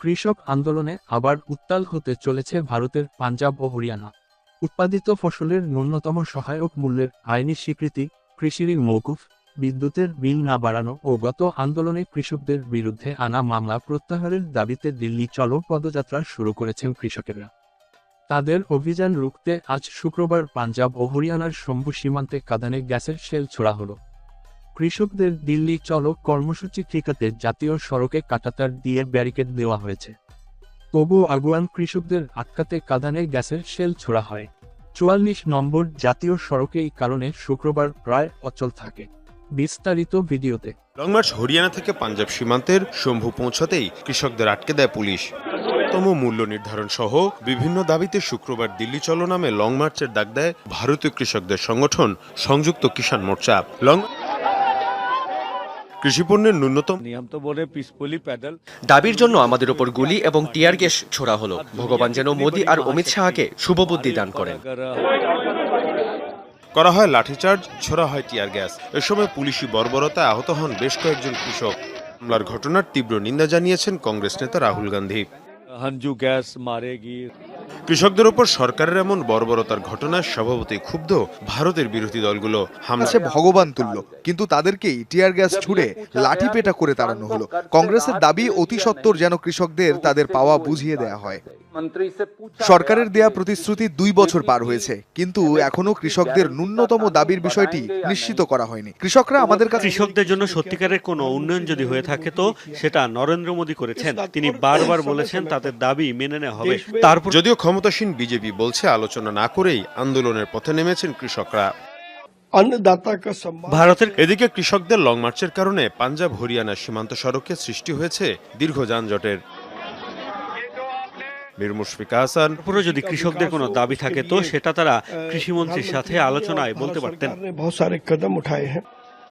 কৃষক আন্দোলনে আবার উত্তাল হতে চলেছে ভারতের পাঞ্জাব ও হরিয়ানা। উৎপাদিত ফসলের ন্যূনতম সহায়ক মূল্যের আইনি স্বীকৃতি, কৃষির মৌকুফ, বিদ্যুতের বিল না বাড়ানো ও গত আন্দোলনে কৃষকদের বিরুদ্ধে আনা মামলা প্রত্যাহারের দাবিতে দিল্লি চলো পদযাত্রা শুরু করেছেন কৃষকেরা। তাদের অভিযান রুখতে আজ শুক্রবার পাঞ্জাব ও হরিয়ানার শম্ভু সীমান্তে কাদানে গ্যাসের শেল ছোড়া হলো। কৃষকদের দিল্লি চলো কর্মসূচি ঠেকাতে জাতীয় সড়কে কাটাতার দিয়ে ব্যারিকেড দেওয়া হয়েছে। তবু আগুয়ান কৃষকদের আটকাতে কাঁদানে গ্যাসের শেল ছোড়া হয়। চুয়াল্লিশ নম্বর জাতীয় সড়কে এই কারণে শুক্রবার প্রায় অচল থাকে। বিস্তারিত ভিডিওতে। লং মার্চ হরিয়ানা থেকে পাঞ্জাব সীমান্তের শম্ভু পৌঁছাতেই কৃষকদের আটকে দেয় পুলিশ। তম মূল্য নির্ধারণ সহ বিভিন্ন দাবিতে শুক্রবার দিল্লি চলো নামে লং মার্চের ডাক দেয় ভারতীয় কৃষকদের সংগঠন সংযুক্ত কিষাণ মোর্চা। লং কৃষিপণ্যের ন্যূনতম দাবির জন্য আমাদের ওপর গুলি এবং টিয়ার গ্যাস ছোড়া হলো। ভগবান যেন মোদী আর অমিত শাহকে শুভবুদ্ধি দান করেন। করা হয় লাঠিচার্জ ছোড়া হয় টিয়ার গ্যাস। এ সময় পুলিশি বর্বরতায় আহত হন বেশ কয়েকজন কৃষক। হামলার ঘটনার তীব্র নিন্দা জানিয়েছেন কংগ্রেস নেতা রাহুল গান্ধী। হঞ্জু গ্যাস মারেগি। কৃষকদের ওপর সরকারের এমন বর্বরতার ঘটনায় স্বভাবতই ক্ষুব্ধ ভারতের বিরোধী দলগুলো। হামলা। ভগবান তুল্য কিন্তু তাদেরকেই টিয়ার গ্যাস ছুড়ে লাঠি পেটা করে তাড়ানো হলো। কংগ্রেসের দাবি অতি সত্বর যেন কৃষকদের তাদের পাওয়া বুঝিয়ে দেয়া হয়। সরকারের দেয়া প্রতিশ্রুতি দুই বছর পার হয়েছে কিন্তু এখনও কৃষকদের ন্যূনতম দাবির বিষয়টি নিশ্চিত করা হয়নি। কৃষকরা আমাদের কাছে কৃষকদের জন্য সত্যিকারের কোনো উন্নয়ন যদি হয়ে থাকে তো সেটা নরেন্দ্র মোদী করেছেন। তিনি বারবার বলেছেন তাদের দাবি মেনে নেওয়া হবে। তারপর যদিও ক্ষমতাসীন বিজেপি বলছে আলোচনা না করেই আন্দোলনের পথে নেমেছেন কৃষকরা। ভারতের এদিকে কৃষকদের লং মার্চের কারণে পাঞ্জাব হরিয়ানা সীমান্ত সড়কে সৃষ্টি হয়েছে দীর্ঘ যানজটের। যদি কৃষকদের কোন দাবি থাকে তো সেটা তারা কৃষিমন্ত্রীর সাথে আলোচনায় বলতে পারতেন।